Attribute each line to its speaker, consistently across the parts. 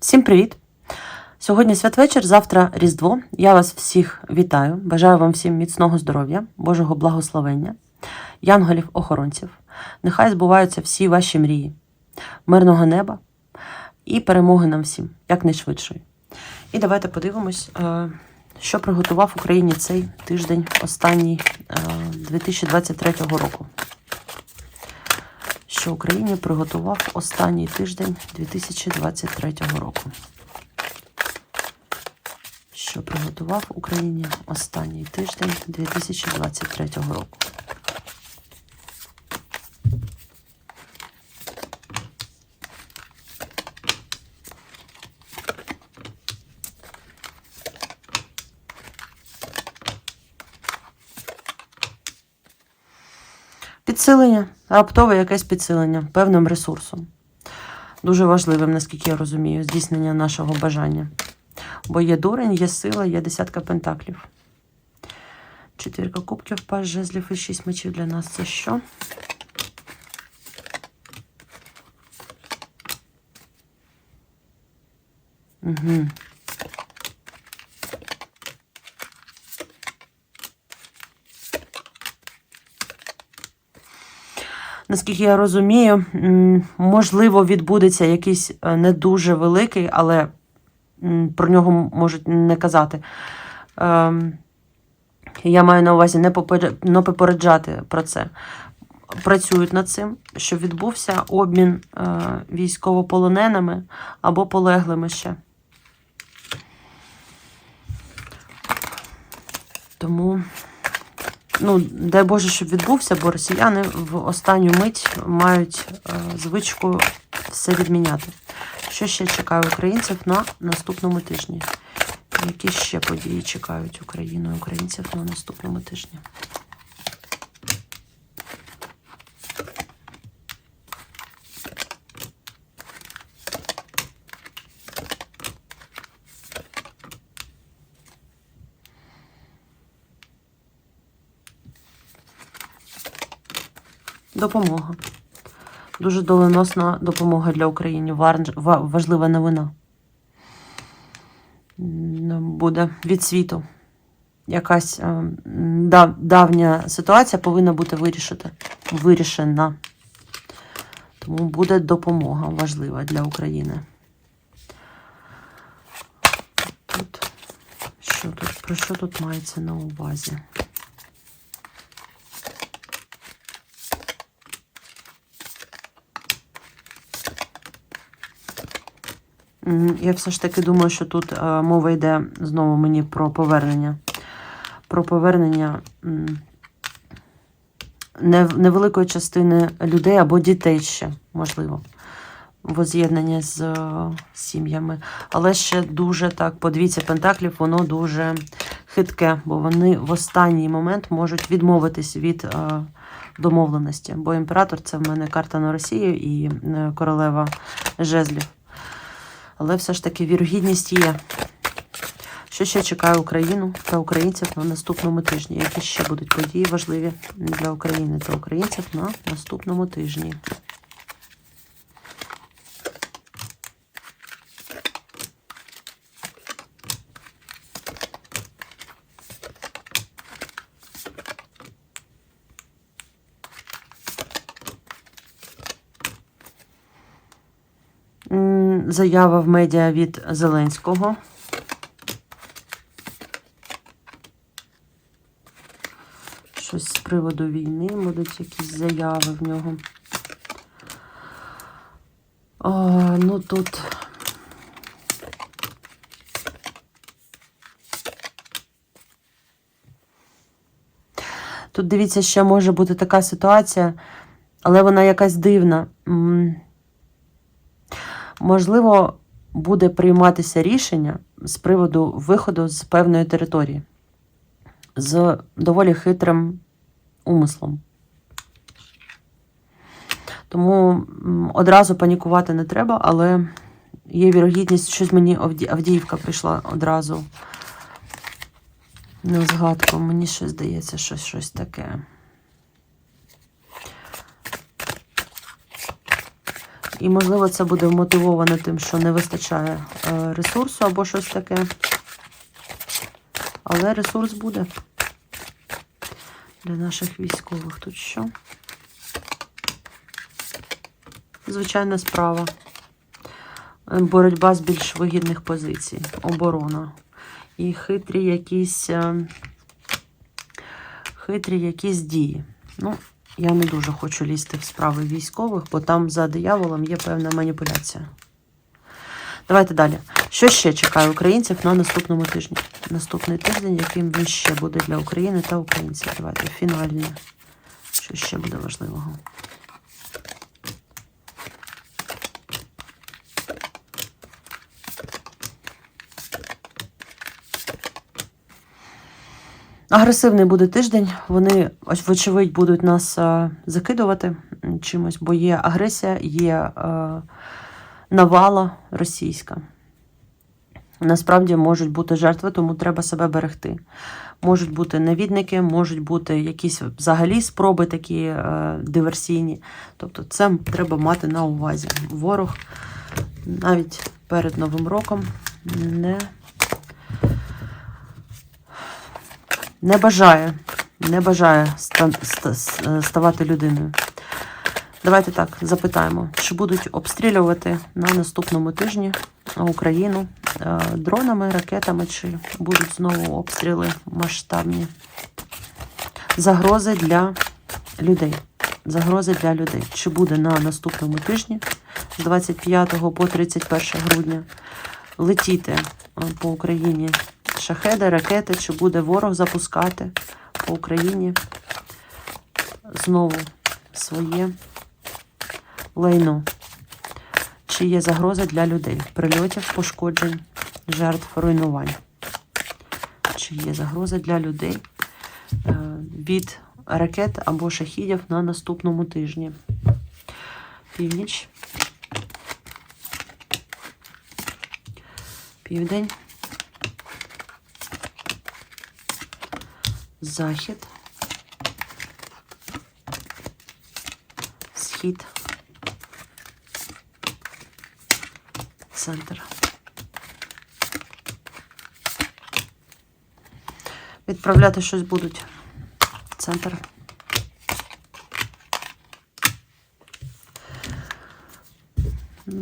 Speaker 1: Всім привіт! Сьогодні святвечір, завтра Різдво. Я вас всіх вітаю. Бажаю вам всім міцного здоров'я, Божого благословення, янголів-охоронців. Нехай збуваються всі ваші мрії, мирного неба і перемоги нам всім, якнайшвидшої. І давайте подивимось, е, що приготував Україні цей тиждень останній е, 2023 року. Що Україні приготував останній тиждень 2023 року. Що приготував Україні останній тиждень 2023 року. Підсилення, раптове якесь підсилення певним ресурсом. Дуже важливим, наскільки я розумію, здійснення нашого бажання. Бо є дурень, є сила, є десятка пентаклів. Четвірка кубків, паж жезлів і шість мечів для нас це що? Угу. Наскільки я розумію, можливо, відбудеться якийсь е, не дуже великий, але про нього можуть не казати. Ем, Я маю на увазі не попереджати про це. Працюють над цим, щоб відбувся обмін е, військовополоненими або полеглими ще. Тому, ну, дай Боже, щоб відбувся, бо росіяни в останню мить мають е, звичку все відміняти. Що ще чекає українців на наступному тижні? Які ще події чекають Україну і українців на наступному тижні? Допомога. Дуже доленосна допомога для України. Важлива новина. Буде від світу. Якась е, давня ситуація повинна бути вирішити, вирішена. Тому буде допомога важлива для України. Тут, що тут, про що тут мається на увазі? Я все ж таки думаю, що тут е, мова йде знову мені про повернення. Про повернення невеликої частини людей або дітей ще, можливо, воз'єднання з е, сім'ями. Але ще дуже так, подивіться, Пентаклів, воно дуже хитке, бо вони в останній момент можуть відмовитись від е, домовленості. Бо імператор це в мене карта на Росію і королева жезлів. Але все ж таки вірогідність є. Що ще чекає Україну та українців на наступному тижні? Які ще будуть події важливі для України та українців на наступному тижні? Заява в медіа від Зеленського. Щось з приводу війни, будуть якісь заяви в нього. О, ну тут. Тут дивіться, ще може бути така ситуація, але вона якась дивна. Можливо, буде прийматися рішення з приводу виходу з певної території з доволі хитрим умислом. Тому одразу панікувати не треба, але є вірогідність, щось мені Авдіївка прийшла одразу на згадку. Мені щось здається, що щось таке. І, можливо, це буде мотивовано тим, що не вистачає е, ресурсу або щось таке. Але ресурс буде для наших військових. Тут що? Звичайна справа. Е, Боротьба з більш вигідних позицій. Оборона. І хитрі якісь. е, Хитрі якісь дії. Ну, я не дуже хочу лізти в справи військових, бо там за дияволом є певна маніпуляція. Давайте далі. Що ще чекає українців на наступному тижні? Наступний тиждень, яким він ще буде для України та українців. Давайте фінальні. Що ще буде важливого? Агресивний буде тиждень. Вони, ось, вочевидь, будуть нас е, закидувати чимось, бо є агресія, є е, навала російська. Насправді можуть бути жертви, тому треба себе берегти. Можуть бути навідники, можуть бути якісь взагалі спроби такі е, диверсійні. Тобто це треба мати на увазі. Ворог навіть перед Новим роком не не бажає, не бажає ставати людиною. Давайте так запитаємо, чи будуть обстрілювати на наступному тижні Україну е, дронами, ракетами, чи будуть знову обстріли масштабні. Загрози для людей. Загрози для людей. Чи буде на наступному тижні з 25 по 31 грудня летіти е, по Україні шахеди, ракети, чи буде ворог запускати по Україні знову своє лайно? Чи є загроза для людей? Прильотів, пошкоджень, жертв, руйнувань? Чи є загроза для людей е, від ракет або шахідів на наступному тижні? Північ. Південь. Захід. Схід. Центр. Відправляти щось будуть. Центр.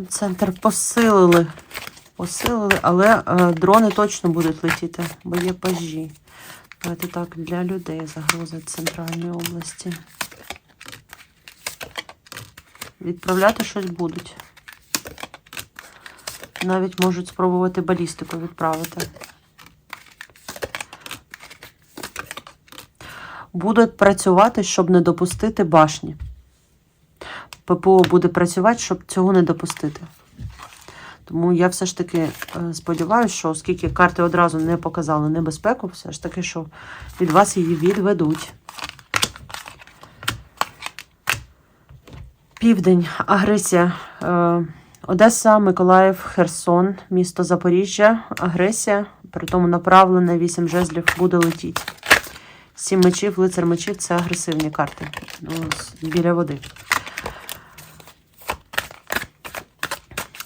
Speaker 1: Центр посилили. Посилили, але е, дрони точно будуть летіти, бо є пажі. Давайте так, для людей загроза центральної області. Відправляти щось будуть. Навіть можуть спробувати балістику відправити. Будуть працювати, щоб не допустити башні. ППО буде працювати, щоб цього не допустити. Тому я все ж таки е, сподіваюся, що оскільки карти одразу не показали небезпеку, все ж таки, що від вас її відведуть. Південь, агресія. Е, Одеса, Миколаїв, Херсон, місто Запоріжжя, агресія, при тому направлена 8 жезлів буде летіти. Сім мечів, лицар мечів це агресивні карти. Ну, біля води.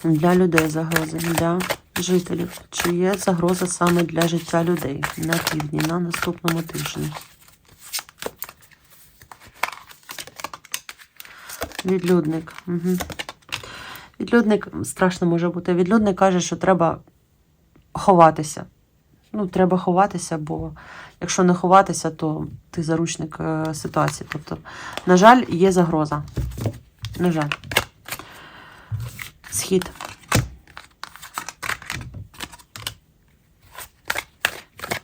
Speaker 1: Для людей загрози, для жителів. Чи є загроза саме для життя людей на півдні, на наступному тижні? Відлюдник. Угу. Відлюдник страшно може бути. Відлюдник каже, що треба ховатися. Ну, треба ховатися, бо якщо не ховатися, то ти заручник е, ситуації. Тобто, на жаль, є загроза. На жаль. Схід.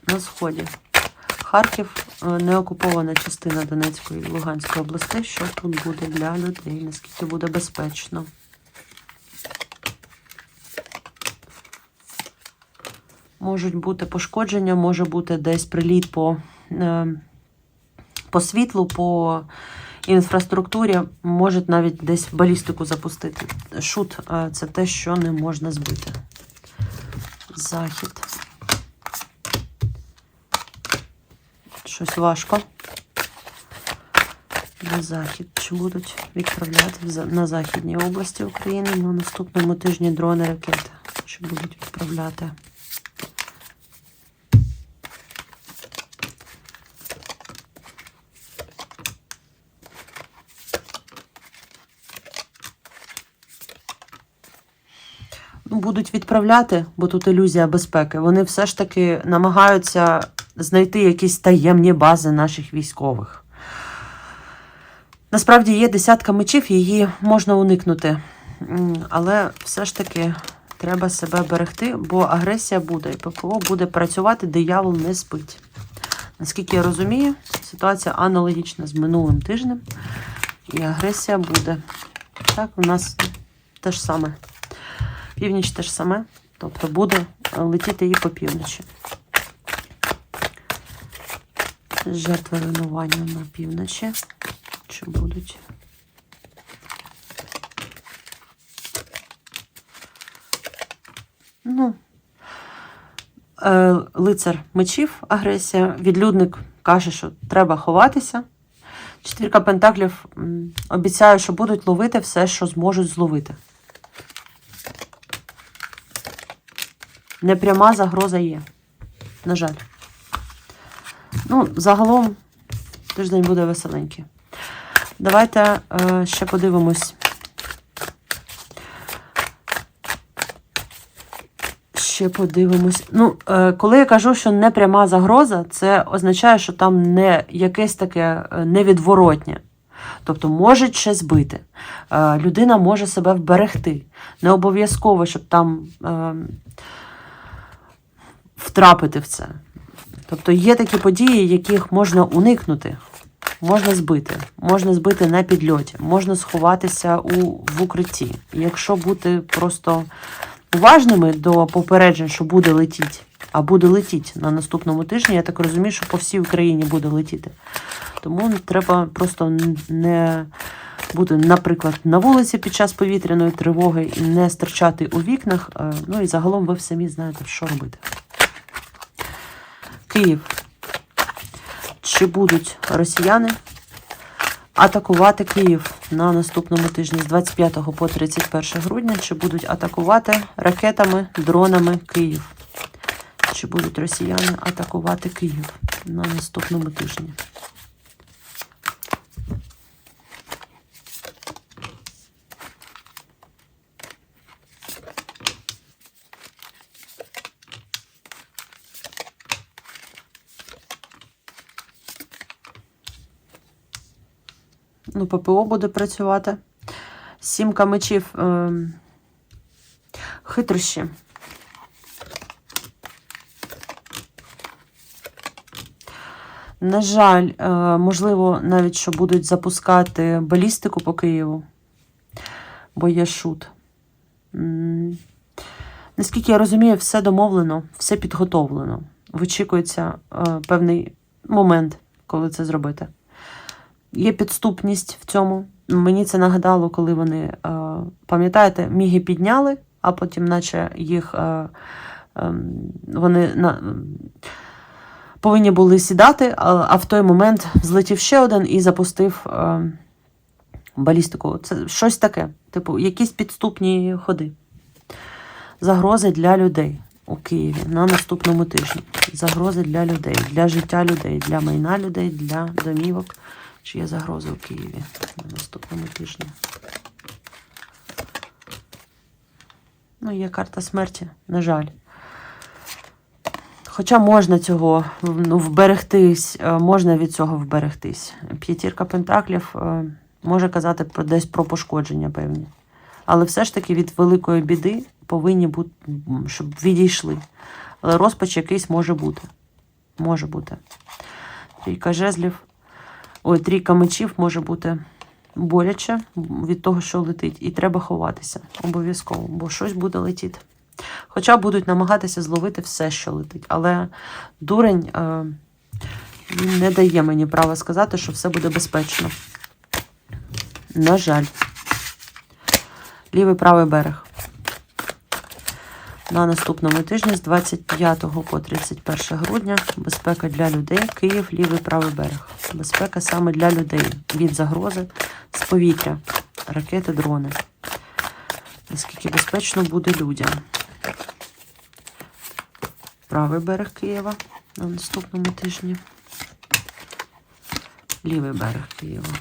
Speaker 1: На сході. Харків е, неокупована частина Донецької і Луганської областей. Що тут буде для людей? Наскільки буде безпечно? Можуть бути пошкодження, може бути десь приліт по, е, по світлу, по інфраструктурі, можуть навіть десь балістику запустити. Шут е, це те, що не можна збити. Захід. Щось важко. на захід. Чи будуть відправляти на західній області України на наступному тижні дрони ракети? Чи будуть відправляти? Будуть відправляти, бо тут ілюзія безпеки. Вони все ж таки намагаються знайти якісь таємні бази наших військових. Насправді є десятка мечів, її можна уникнути. Але все ж таки треба себе берегти, бо агресія буде, і ППО буде працювати, диявол не спить. Наскільки я розумію, ситуація аналогічна з минулим тижнем, і агресія буде. Так, у нас те ж саме. Північ те ж саме, тобто буде е, летіти і по півночі. Жертви руйнування на півночі. Чи будуть? Ну, е, лицар мечів, агресія. Відлюдник каже, що треба ховатися. Четвірка пентаклів обіцяє, що будуть ловити все, що зможуть зловити. Непряма загроза є. На жаль. Ну, загалом тиждень буде веселенький. Давайте е, ще подивимось. Ще подивимось. Ну, е, коли я кажу, що не пряма загроза, це означає, що там не якесь таке е, невідворотнє. Тобто можуть ще збити. Е, людина може себе вберегти. Не обов'язково, щоб там е, втрапити в це. Тобто є такі події, яких можна уникнути, можна збити, можна збити на підльоті, можна сховатися у, в укритті. Якщо бути просто уважними до попереджень, що буде летіти, а буде летіти на наступному тижні, я так розумію, що по всій Україні буде летіти. Тому треба просто не бути, наприклад, на вулиці під час повітряної тривоги і не стирчати у вікнах. Е, Ну і загалом ви самі знаєте, що робити. Київ. Чи будуть росіяни атакувати Київ на наступному тижні з 25 по 31 грудня? Чи будуть атакувати ракетами, дронами Київ? Чи будуть росіяни атакувати Київ на наступному тижні? Ну, ППО буде працювати. Сімка мечів. Е, хитрощі. На жаль, е, можливо, навіть що будуть запускати балістику по Києву, бо є шут. Наскільки я розумію, все домовлено, все підготовлено. Вичікується е, певний момент, коли це зробити. Є підступність в цьому. Мені це нагадало, коли вони, е, пам'ятаєте, міги підняли, а потім, наче їх е, е, вони на, повинні були сідати, а, а в той момент злетів ще один і запустив е, балістику. Це щось таке, типу, якісь підступні ходи. Загрози для людей у Києві на наступному тижні. Загрози для людей, для життя людей, для майна людей, для домівок. Чи є загрози у Києві на наступному тижні? Ну, є карта смерті, на жаль. Хоча можна цього ну, вберегтись, е, можна від цього вберегтись. П'ятірка пентаклів е, може казати про десь про пошкодження певні. Але все ж таки від великої біди повинні бути, щоб відійшли. Але розпач якийсь може бути. Може бути. Трійка жезлів. Ой, трійка мечів може бути боляче від того, що летить. І треба ховатися обов'язково, бо щось буде летіти. Хоча будуть намагатися зловити все, що летить. Але дурень е, не дає мені права сказати, що все буде безпечно. На жаль. Лівий правий берег. На наступному тижні з 25 по 31 грудня. Безпека для людей. Київ, лівий правий берег. Безпека саме для людей від загрози з повітря, ракети, дрони. Наскільки безпечно буде людям. Правий берег Києва на наступному тижні. Лівий берег Києва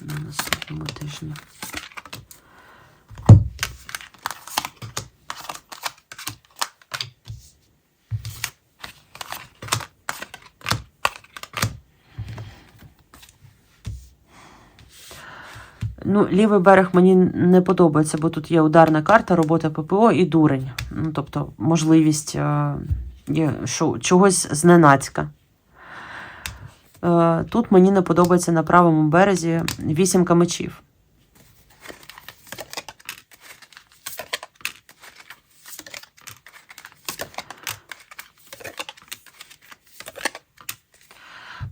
Speaker 1: на наступному тижні. Ну, лівий берег мені не подобається, бо тут є ударна карта, робота ППО і дурень. Ну, тобто, можливість е, що, чогось зненацька. Е, тут мені не подобається на правому березі вісімка мечів.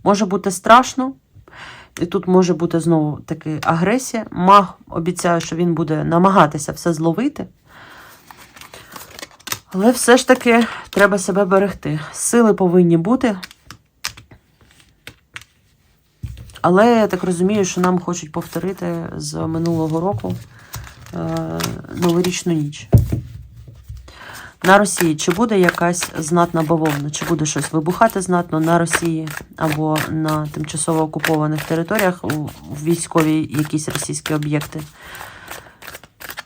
Speaker 1: Може бути страшно, і тут може бути знову таки агресія. Маг обіцяє, що він буде намагатися все зловити. Але все ж таки треба себе берегти. Сили повинні бути. Але я так розумію, що нам хочуть повторити з минулого року е, новорічну ніч. На Росії чи буде якась знатна бавовна, чи буде щось вибухати знатно на Росії або на тимчасово окупованих територіях у військові якісь російські об'єкти?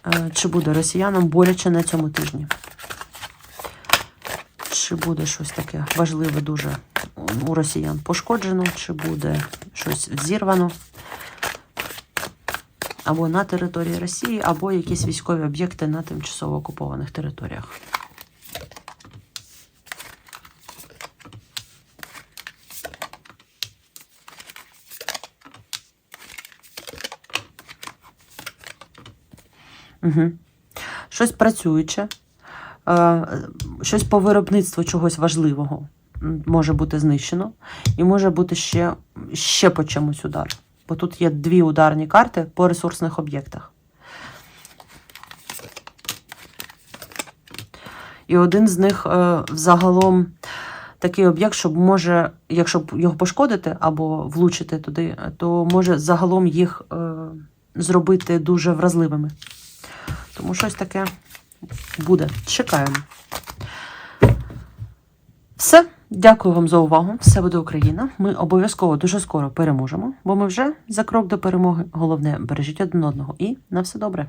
Speaker 1: Е, Чи буде росіянам боляче на цьому тижні? Чи буде щось таке важливе дуже у росіян пошкоджено, чи буде щось зірвано? Або на території Росії, або якісь військові об'єкти на тимчасово окупованих територіях. Угу. Щось працююче, е, щось по виробництву чогось важливого може бути знищено, і може бути ще, ще по чомусь удар. Бо тут є дві ударні карти по ресурсних об'єктах. І один з них е, взагалом такий об'єкт, що може, якщо його пошкодити або влучити туди, то може загалом їх е, зробити дуже вразливими. Тому щось таке буде. Чекаємо. Все. Дякую вам за увагу. Все буде Україна. Ми обов'язково дуже скоро переможемо, бо ми вже за крок до перемоги. Головне, бережіть один одного і на все добре.